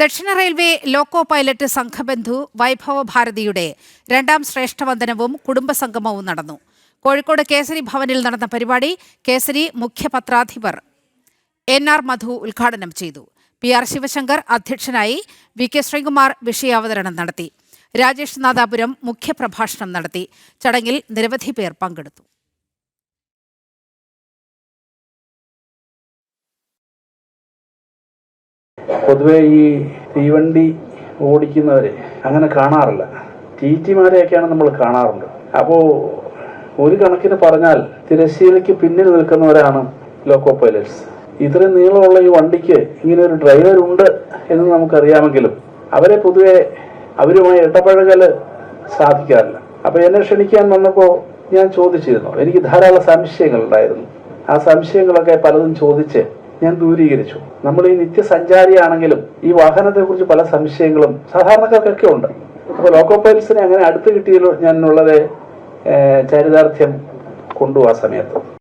ദക്ഷിണ railway loco pilot സംഘബന്ധു വൈഭവ ഭാരതിയുടെ രണ്ടാം ശ്രേഷ്ഠവന്ദനവും കുടുംബസംഗമവും നടന്നു. കോഴിക്കോട് കേസരി ഭവനിൽ നടന്ന പരിപാടി കേസരി മുഖ്യപത്രാധിപർ എൻ ആർ മധു ഉദ്ഘാടനം ചെയ്തു. പി ആർ ശിവശങ്കർ അധ്യക്ഷനായി വി കെ ശ്രീകുമാർ വിഷയാവതരണം നടത്തി. രാജേഷ് നാദാപുരം മുഖ്യപ്രഭാഷണം നടത്തി. ചടങ്ങിൽ നിരവധി പേർ പങ്കെടുത്തു. പൊതുവെ ഈ തീവണ്ടി ഓടിക്കുന്നവരെ അങ്ങനെ കാണാറില്ല. ടി ടിമാരെയൊക്കെയാണ് നമ്മൾ കാണാറുണ്ട്. അപ്പോൾ ഒരു കണക്കിന് പറഞ്ഞാൽ തിരശ്ശീലയ്ക്ക് പിന്നിൽ നിൽക്കുന്നവരാണ് ലോക്കോ പൈലറ്റ്സ്. ഇത്രയും നീളമുള്ള ഈ വണ്ടിക്ക് ഇങ്ങനെ ഒരു ഡ്രൈവർ ഉണ്ട് എന്ന് നമുക്കറിയാമെങ്കിലും അവരെ പൊതുവെ അവരുമായി ഇടപഴകൽ സാധിക്കാറില്ല. അപ്പോൾ എന്നെ ക്ഷണിക്കാൻ വന്നപ്പോൾ ഞാൻ ചോദിച്ചിരുന്നു. എനിക്ക് ധാരാളം സംശയങ്ങൾ ഉണ്ടായിരുന്നു. ആ സംശയങ്ങളൊക്കെ പലതും ചോദിച്ച് ഞാൻ ദൂരീകരിച്ചു. നമ്മൾ ഈ നിത്യസഞ്ചാരിയാണെങ്കിലും ഈ വാഹനത്തെ കുറിച്ച് പല സംശയങ്ങളും സാധാരണക്കാർക്കൊക്കെ ഉണ്ട്. അപ്പോൾ ലോക്കോ പൈൽസിനെ അങ്ങനെ അടുത്ത് കിട്ടിയല്ലോ ഞാൻ ഉള്ളത് ചരിതാർത്ഥ്യം കൊണ്ടുപോകാൻ സമയത്ത്.